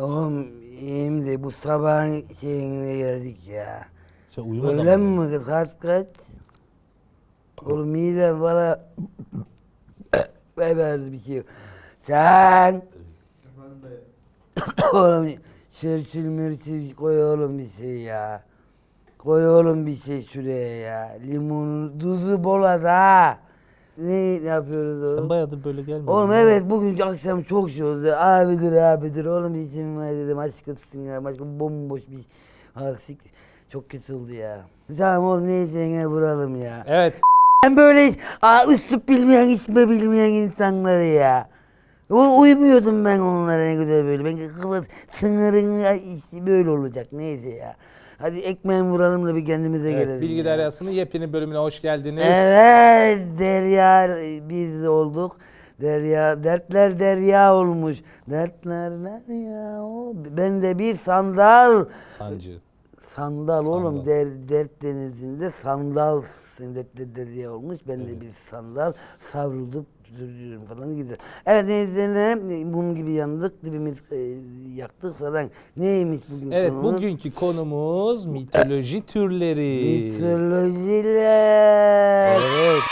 Oğlum iyiyim de bu sabahın şeyine geldik ya. Sen uyumadın Öyle mı? mi kız? Kaç? Oğlum midem bana verdi bir şey. yok. Sen oğlum sürçül mürçül koy oğlum bir şey ya. Koy oğlum bir şey şuraya ya. Limonu, tuzu bol at ha. Ne yapıyoruz oğlum? Sen bayağıdır böyle gelmiyordun. Oğlum evet bugünkü akşam çok şey oldu. Abidir abidir oğlum izin ver dedim aşk olsun ya. Başka bomboş bir ha, sik- Çok kötü oldu ya. Tamam oğlum neyse yine vuralım ya. Evet. Ben böyle aa, üslup bilmeyen, içme bilmeyen insanları ya. U- uymuyordum ben onlara ne güzel böyle. Ben kafat sınırın böyle olacak neyse ya. Hadi ekmeğin vuralım da bir kendimize evet gelelim. Bilgi ya. Deryası'nın yepyeni bölümüne hoş geldiniz. Evet Derya biz olduk. Derya dertler derya olmuş. Dertler derya o. Ben de bir sandal. Sancı. Sandal oğlum Sandal. der, dert denizinde sandal dertler derya olmuş. Ben de bir sandal savrulup duruyorum falan gidiyor. Evet neyse mum gibi yandık dibimiz e, yaktık falan. Neymiş bugün Evet konumuz? bugünkü konumuz mitoloji türleri. Mitolojiler. Evet.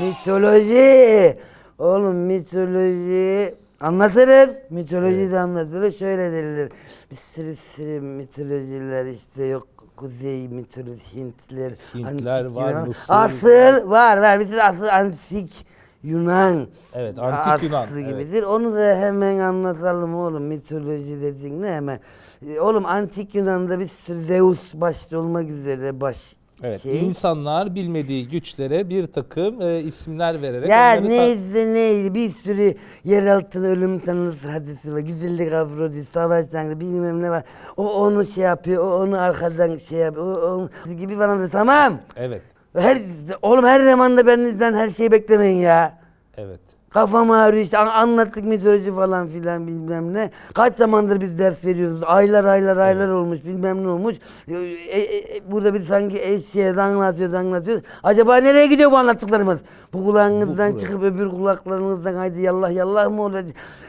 Mitoloji. Oğlum mitoloji anlatırız. Mitoloji de anlatırız. Şöyle denilir. Bir sürü sürü mitolojiler işte yok. Kuzey mitoloji, Hintler, Hintler var, Yunan. Mısır. Asıl var var. Biz asıl antik Yunan. Evet, antik Yunan, aslı evet. gibidir. Onu da hemen anlatalım oğlum. Mitoloji dediğin ne hemen. E, Oğlum antik Yunan'da bir sürü Zeus başta olmak üzere baş Evet. şey. İnsanlar bilmediği güçlere bir takım e, isimler vererek Ya onları neyse neydi bir sürü yeraltı ölüm tanrısı hadisi var. Güzellik afrodit, savaş tanrısı bilmem ne var. O onu şey yapıyor, o onu arkadan şey yapıyor. O, onun gibi bana da tamam. Evet. Her, oğlum her zaman da benden her şeyi beklemeyin ya. Evet. Kafam ağrıyor işte an- anlattık mitoloji falan filan bilmem ne. Kaç zamandır biz ders veriyoruz. Aylar aylar aylar olmuş bilmem ne olmuş. E, e, e, burada biz sanki eşeğe anlatıyoruz anlatıyoruz. Acaba nereye gidiyor bu anlattıklarımız? Bu kulağınızdan Bu- çıkıp öbür kulaklarınızdan haydi yallah yallah mı olacak?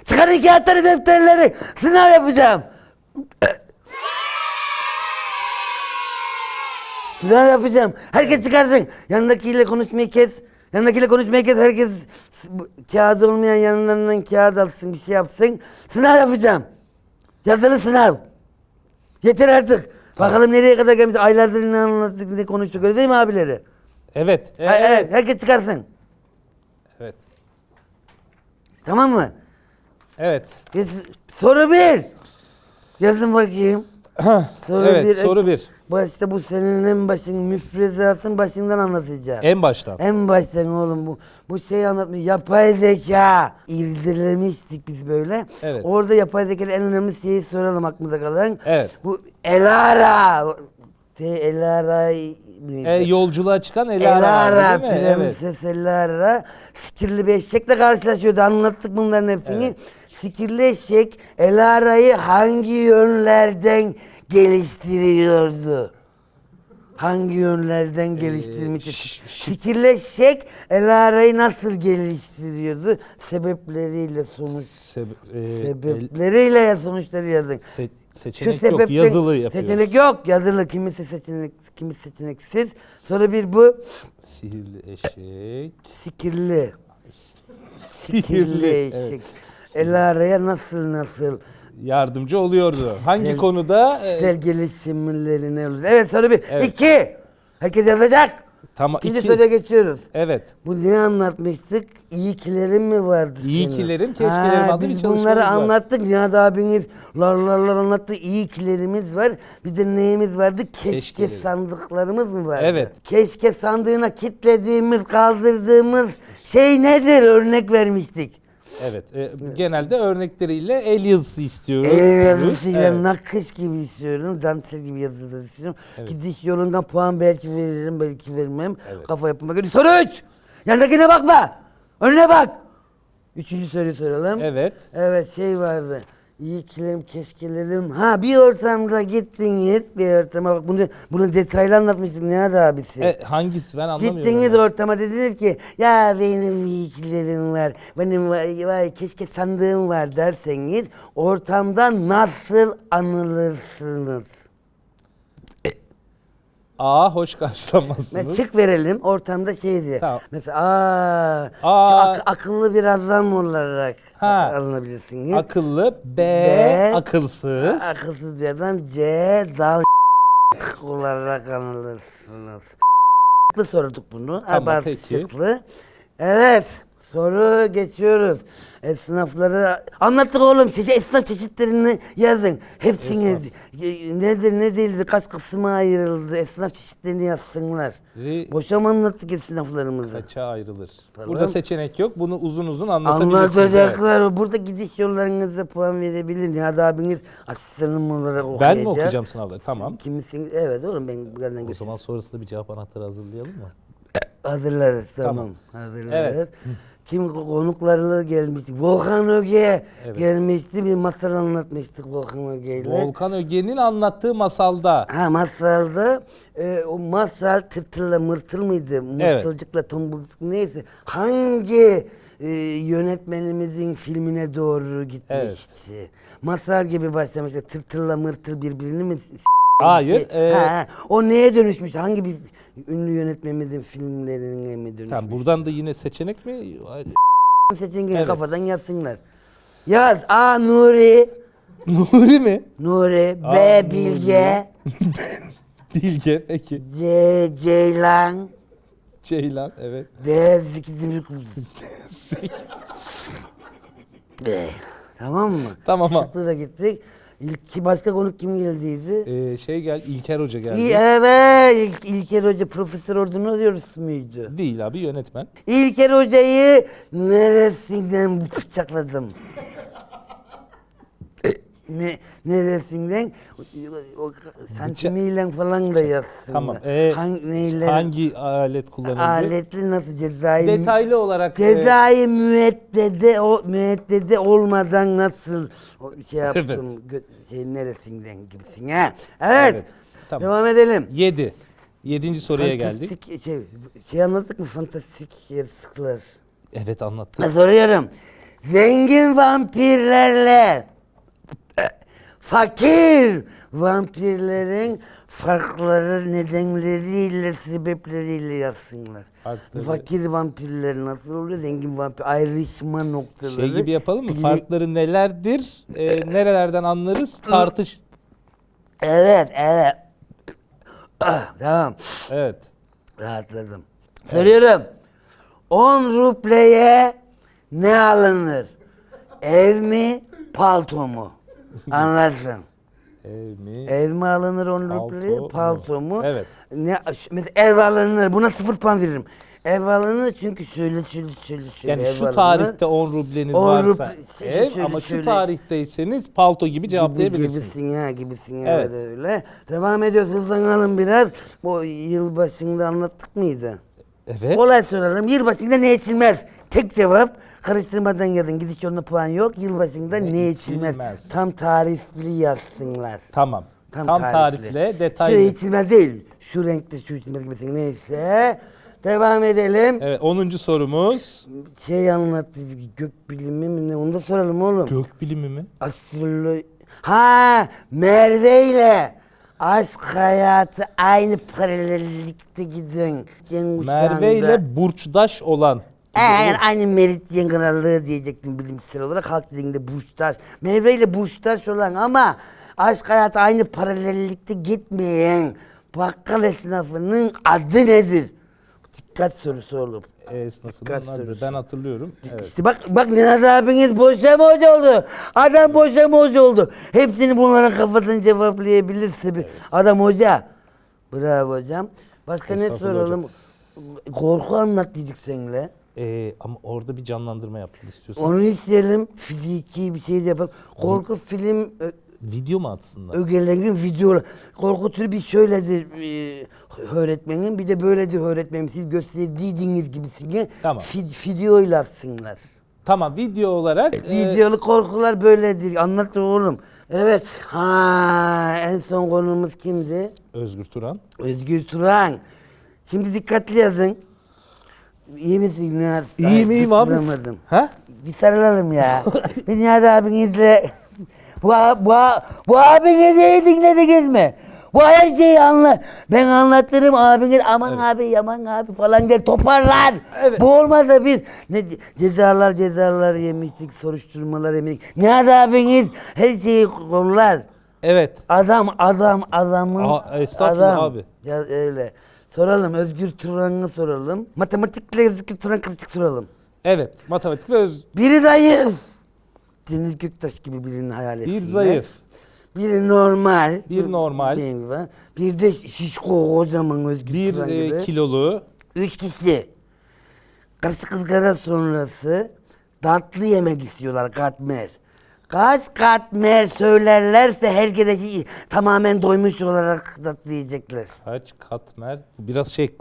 Çıkarın kağıtları defterleri sınav yapacağım. Sınav yapacağım. Herkes çıkarsın. Yanındakiyle konuşmayı kes. Yanındakiyle konuşmayı kes. Herkes kağıdı olmayan yanlarından kağıt alsın bir şey yapsın. Sınav yapacağım. Yazılı sınav. Yeter artık. Bakalım nereye kadar gelmiş. Aylardır ne anlattık ne konuştuk öyle değil mi abileri? Evet. Ha, evet. Herkes çıkarsın. Evet. Tamam mı? Evet. Soru bir. Yazın bakayım. Soru evet. bir. Soru bir. Başta bu senin en başın müfrezatın başından anlatacağım. En baştan. En baştan oğlum bu bu şeyi anlatmış. Yapay zeka irdelemiştik biz böyle. Evet. Orada yapay zeka en önemli şeyi soralım aklımıza kalan. Evet. Bu Elara. Şey, Elara mıydı? E, yolculuğa çıkan Elara, Elara, mi? Evet. Prenses Elara. Sikirli bir eşekle karşılaşıyordu. Anlattık bunların hepsini. Evet. Sikirli eşek Elara'yı hangi yönlerden geliştiriyordu? Hangi yönlerden geliştirmişti? Ee, Sikirli eşek Elara'yı nasıl geliştiriyordu? Sebepleriyle sonuç. Sebe- e, Sebepleriyle ya sonuçları yazın. se- Şu seçenek yok. sebepten- Yazılı yapıyor. Seçenek yok. Yazılı. Kimisi seçenek, kimisi seçeneksiz. Soru bir bu. Sihirli eşek. Sikirli. Sihirli. Sikirli Evet. Eşek. Elara'ya nasıl nasıl Yardımcı oluyordu. Hangi Kişisel- konuda? e, kişisel gelişimlerine olur. Evet soru bir. Evet. İki. Herkes yazacak. tamam. İkinci iki- soruya geçiyoruz. Evet. Bu ne anlatmıştık? İyikilerin mi vardı İyi senin? kilerim, keşkelerim adlı bir çalışmamız bunları var. anlattık. Nihat abiniz lar lar lar anlattı. İyikilerimiz var. Bir de neyimiz vardı? Keşke Keşkeleri. sandıklarımız mı vardı? Evet. Keşke sandığına kitlediğimiz, kaldırdığımız şey nedir? Örnek vermiştik. Evet. e, genelde örnekleriyle el yazısı istiyoruz. El yazısıyla Evet. nakış gibi istiyorum. Dantel gibi yazısı istiyorum. Evet. Gidiş yolundan puan belki veririm, belki vermem. Evet. Kafa yapıma göre. Soru üç. Yanındakine bakma. Önüne bak. Üçüncü soruyu soralım. Evet. Evet şey vardı. İyikilerim, keşkelerim. Ha bir ortamda gittiniz bir ortama bak bunu bunu detaylı anlatmıştık Nihat abisi. E, hangisi ben anlamıyorum. Gittiniz ya. ortama dediniz ki ya benim iyikilerim var, benim vay, vay keşke sandığım var derseniz ortamda nasıl anılırsınız? A. Hoş karşılanmazsınız. şık verelim ortamda şeydi. Tamam. Mesela aa, Aa. ak- akıllı bir adam olarak Ha. alınabilirsiniz. Akıllı. B. B. Akılsız. Akılsız bir adam C dal olarak anılırsınız. Şıklı sorduk bunu. Tamam, Abartı peki. şıklı. Evet. Soru geçiyoruz. Esnafları anlattık oğlum. Çeşit esnaf çeşitlerini yazın. Hepsini e, nedir ne değildir kaç kısma ayrıldı. Esnaf çeşitlerini yazsınlar. Ve Boşa mı anlattık esnaflarımızı? kaça ayrılır? Tamam. Burada seçenek yok. Bunu uzun uzun anlatabilirsiniz. evet. Anlatacaklar. Burada gidiş yollarınızda puan verebilir. Nihat abiniz asistanım olarak okuyacak. Ben mi okuyacağım sınavları? Tamam. Kimisiniz? Evet oğlum ben bu kadar O götür- zaman sonrasında bir cevap anahtarı hazırlayalım mı? Hazırlarız tamam. Tamam. Hazırlarız. Evet. Kim konuklarla gelmiştik? Volkan Öge Evet. gelmişti. Bir masal anlatmıştık Volkan Öge ile. Volkan Öge'nin anlattığı masalda Ha masalda e, o masal tırtırla mırtıl mıydı? Evet. Mırtılcıkla tombulcuk neyse. Hangi e, yönetmenimizin filmine doğru gitmişti? Masal gibi başlamıştı. Tırtırla mırtıl birbirini mi s- Hayır, e- ha, o neye dönüşmüş? Hangi bir ünlü yönetmenimizin filmlerine mi dönüşmüş? Tamam buradan da yine seçenek mi? Seçin gene Evet. kafadan yazsınlar. Yaz A Nuri, Nuri mi? Nuri, A, B Nuri. Bilge, Bilge peki. C Ceylan, Ceylan evet. D Ziki Zimrik. Eh, Tamam mı? Tamam abi. Şıklı da gittik. İlk başka konuk kim geldiydi? Ee, şey gel İlker Hoca geldi. İyi, evet. İlk, İlker Hoca Profesör Ordunu diyoruz muydu? Değil abi yönetmen. İlker Hoca'yı neresinden bıçakladım? Ne, neresinden? O, santimiyle falan da yazsın. Tamam. Ee, Hangi, neyle? Hangi alet kullanıldı? Aletli nasıl cezai? Detaylı olarak e, Cezai müeddede, o, müeddede olmadan nasıl o şey yaptım? Gö- şey neresinden gibisin ha? Evet. Evet, tamam. Devam edelim. 7. Yedinci soruya geldik. Fantastik Şey, şey anlattık mı? Fantastik yaratıklar. Evet anlattık. Ha, soruyorum. Zengin vampirlerle fakir vampirlerin farkları nedenleriyle sebepleriyle yazsınlar. Farkları- Fakir vampirler nasıl oluyor? Zengin vampir ayrışma noktaları. Şey gibi yapalım mı? Farkları nelerdir? Ee, nerelerden anlarız? Tartış. Evet, evet. Ah, tamam. Evet. Rahatladım. Soruyorum. 10 rubleye ne alınır? Ev mi, palto mu? Anlarsın. Ev mi? Ev mi alınır 10 Palto palto mu? Evet. Ne, mesela ev alınır. Buna sıfır puan veririm. Ev alınır çünkü şöyle şöyle şöyle şöyle Yani ev şu alınır. tarihte 10 rubleniz 10 varsa ruble- şey- ev şöyle- ama şu şöyle- tarihteyseniz palto gibi gibi, cevaplayabilirsiniz. gibisin ya gibisin ya Evet. öyle. Devam ediyoruz hızlanalım biraz. Bu yıl başında anlattık mıydı? Evet. Kolay soralım. Yılbaşında ne içilmez? Tek cevap. Karıştırmadan yazın. Gidiş yoluna puan yok. Yılbaşında Ne ne, içilmez? içilmez? Tam tarifli yazsınlar. Tamam. Tam, tarifle, detaylı. Şu içilmez değil. Şu renkte şu içilmez gibisin. Neyse. Devam edelim. Evet 10. sorumuz. Şey anlattı. Gök bilimi mi ne? Onu da soralım oğlum. Gök bilimi mi? Astrolo... Ha Merve ile aşk hayatı aynı paralellikte giden. gen Merve uçağında- ile burçdaş olan. Eğer aynı meridyen krallığı diyecektim bilimsel olarak halk dilinde burçtaş. Merve ile burçtaş olan ama aşk hayatı aynı paralellikte gitmeyen bakkal esnafının adı nedir? Dikkat sorusu oğlum. Esnafının Dikkat. Ben hatırlıyorum. Evet. İşte bak bak Nihat abiniz boşama hoca oldu. Adam boşama hoca oldu. Hepsini bunların kafadan cevaplayabilirse bir adam hoca. Bravo hocam. Başka ne Estağfurullah soralım? Korku anlat dedik seninle. Ee, ama orada bir canlandırma yaptın istiyorsan. Onu isteyelim. Fiziki bir şey de yapalım. Korku film ö- Video mu atsınlar? ögelerin video. Korku türü bir şöyledir e, öğretmenin bir de böyledir öğretmenim. Siz gösterdiğiniz gibisini Tamam. fi- videoyla atsınlar. Tamam video olarak e, Videolu korkular böyledir. Anlat oğlum. Evet. Ha en son konumuz kimdi? Özgür Turan. Özgür Turan. Şimdi dikkatli yazın. İyi misin Nihat? İyiyim, Ay, iyiyim abi. tutturamadım. Ha? Bir sarılalım ya. bir Nihat abinizle. Bu, bu, bu abinizi iyi dinlediniz mi? Bu her şeyi anlar. Ben anlatırım abiniz aman abi aman abi falan der toparlar. Evet. Bu olmazsa biz ne ce- cezalar cezalar yemiştik soruşturmalar yemiştik. Nihat abiniz her şeyi kollar. Evet. Adam adam adamın Aa, estağfurullah adam. abi. Ya öyle. Soralım Özgür Turan'ı soralım. Matematikle Özgür Turan kritik soralım. Evet. Matematik ve öz Biri zayıf. Deniz Göktaş gibi birini hayal etsinler. bir zayıf. Biri normal. Bir normal. Benim. Bir de şişko kocaman Özgür Bir Turan e, gibi. kilolu. Üç kişi. Karısı kızgara sonrası tatlı yemek istiyorlar katmer. Kaç katmer söylerlerse herkese tamamen doymuş olarak tatlı yiyecekler. Kaç katmer? Biraz şey e,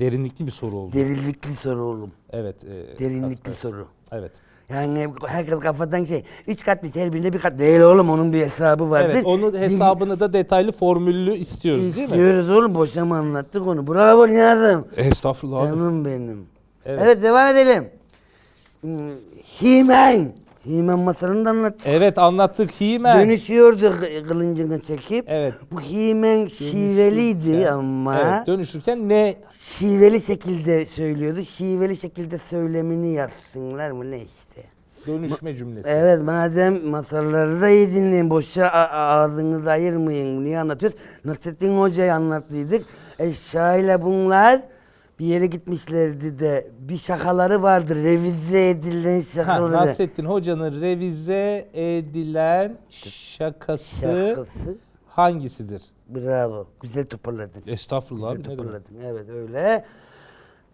derinlikli bir soru oldu. Derinlikli soru oğlum. evet. e, Derinlikli katmer. soru. Evet. Yani herkes kafadan şey, üç kat bir her birine bir kat değil oğlum onun bir hesabı vardır. Evet. Onun hesabını da detaylı formüllü istiyoruz değil mi? İstiyoruz oğlum boşa mı anlattık onu. Bravo Nihat'ım. Estağfurullah. Canım benim. Evet. Evet. devam edelim. Hmm, He-Man masalını da anlattık. Evet anlattık He-Man. Dönüşüyordu kı- kılıncını çekip. Evet. Bu He-Man şiveliydi ama Evet, dönüşürken ne? şiveli şekilde söylüyordu. Şiveli şekilde söylemini yazsınlar mı ne işte. Dönüşme cümlesi. Evet madem masalları da iyi dinleyin. Boşa ağzınızı ayırmayın. Niye anlatıyoruz? Nasrettin Hoca'yı anlattıydık. Eşya ile bunlar bir yere gitmişlerdi de bir şakaları vardı. Revize edilen Ha, şakaları. Nasrettin Hoca'nın revize edilen şakası, Şakası. hangisidir? Bravo. Güzel toparladın. Estağfurullah abi, Güzel demek? toparladın. Evet öyle.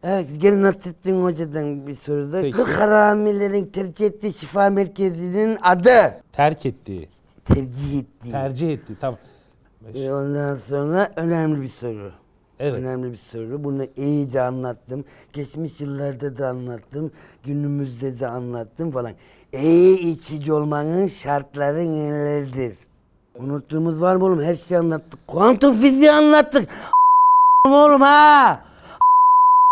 Evet gelin Nasrettin Hoca'dan bir soru da. Peki. Kırk haramilerin tercih ettiği şifa merkezinin adı. Terk ettiği, Tercih ettiği. tercih ettiği tamam. E, Ondan sonra önemli bir soru. Evet. Önemli bir soru. Bunu iyice anlattım. Geçmiş yıllarda da anlattım. Günümüzde de anlattım falan. İyi içici olmanın şartları nelerdir? Unuttuğumuz var mı oğlum? Her şeyi anlattık. Kuantum fiziği anlattık. oğlum ha.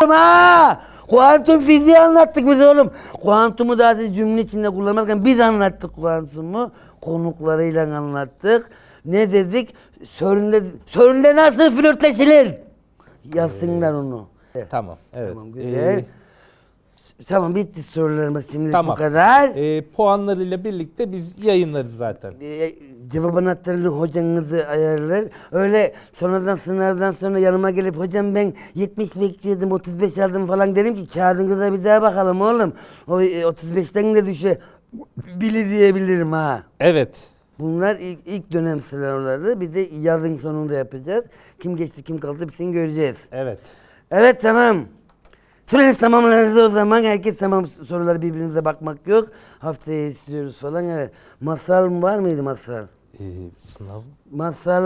ha. Kuantum fiziği anlattık biz oğlum. Kuantumu daha siz cümle içinde kullanmazken biz anlattık kuantumu. Konuklarıyla anlattık. Ne dedik? Söründe, söründe nasıl flörtleşilir? Yazsınlar onu. Evet. Tamam, evet. Tamam güzel. Ee, Tamam bitti sorularımız şimdi tamam. bu kadar. Ee, puanlarıyla birlikte biz yayınlarız zaten. e, cevap anahtarını hocanızı ayarlar. Öyle sonradan sınavdan sonra yanıma gelip hocam ben 70 bekliyordum 35 aldım falan derim ki kağıdınıza bir daha bakalım oğlum. O e, 35'ten de düşe bilir diyebilirim ha. Evet. Bunlar ilk, ilk dönem sınavları. Bir de yazın sonunda yapacağız. Kim geçti kim kaldı hepsini göreceğiz. Evet. Evet tamam. Süreniz tamamlandı o zaman. Herkes tamam soruları birbirinize bakmak yok. Haftaya istiyoruz falan evet. Masal mı var mıydı masal? Ee, sınav. Masal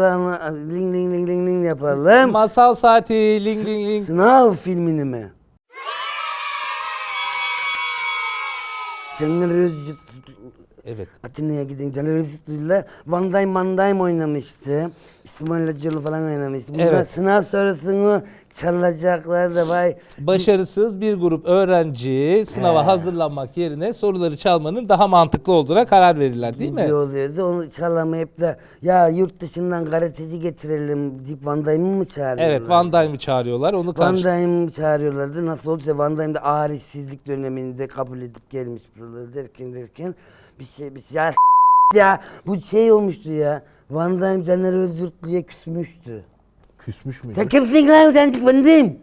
ling ling ling ling ling yapalım. Masal saati ling ling ling. Sınav filmini mi? Özcü Evet. Atina'ya gidin. Caner Özcü'yle Van Damme Van oynamıştı. İsmail Hacıoğlu falan oynamıştı. Burada Evet. sınav sorusunu çalacaklar da vay. Başarısız bir grup öğrenci sınava hazırlanmak yerine soruları çalmanın daha mantıklı olduğuna karar verirler değil mi? gibi oluyordu. Onu çalamayıp da ya yurt dışından karateci getirelim deyip Van Damme'ı mı çağırıyorlar? Evet Van Damme'ı çağırıyorlar. Onu Van karşı... Damme'ı çağırıyorlardı. Nasıl olursa Van Damme de ağır işsizlik döneminde kabul edip gelmiş buraları derken derken bir şey bir şey ya, ya bu şey olmuştu ya. Van Damme Caner Özgürtlü'ye küsmüştü. Küsmüş müydü? Sen kimsin lan sen Van Damme?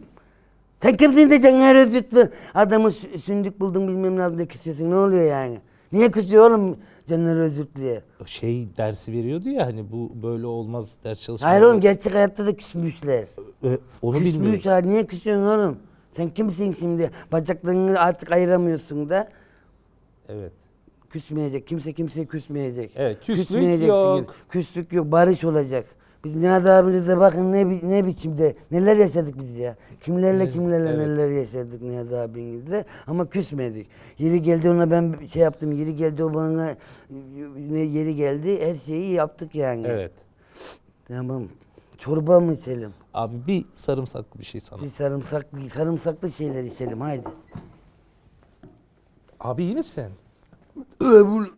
Sen kimsin de Caner Özgürtlü? Adamı sü- sündük buldum bilmem ne yaptın küsüyorsun. Ne oluyor yani? Niye küsüyor oğlum Caner Özgürtlü'ye? Şey dersi veriyordu ya hani bu böyle olmaz ders çalışma. Hayır oğlum gerçek hayatta da küsmüşler. Ee, onu Küsmüş bilmiyorum. ha niye küsüyorsun oğlum? Sen kimsin şimdi? Bacaklarını artık ayıramıyorsun da. Evet. Küsmeyecek. Kimse kimseye küsmeyecek. Evet, küslük Küsmeyeceksin. yok. Küslük yok. Barış olacak. Biz Nihat abinize bakın ne, bi- ne biçimde neler yaşadık biz ya. Kimlerle Evet, kimlerle evet. neler yaşadık Nihat abinizle ama küsmedik. Yeri geldi ona ben şey yaptım. Yeri geldi o bana ne yeri geldi her şeyi yaptık yani. Evet. Tamam. Çorba mı içelim? Abi bir sarımsaklı bir şey sana. Bir sarımsaklı, sarımsaklı şeyler içelim haydi. Abi iyi misin? Öbür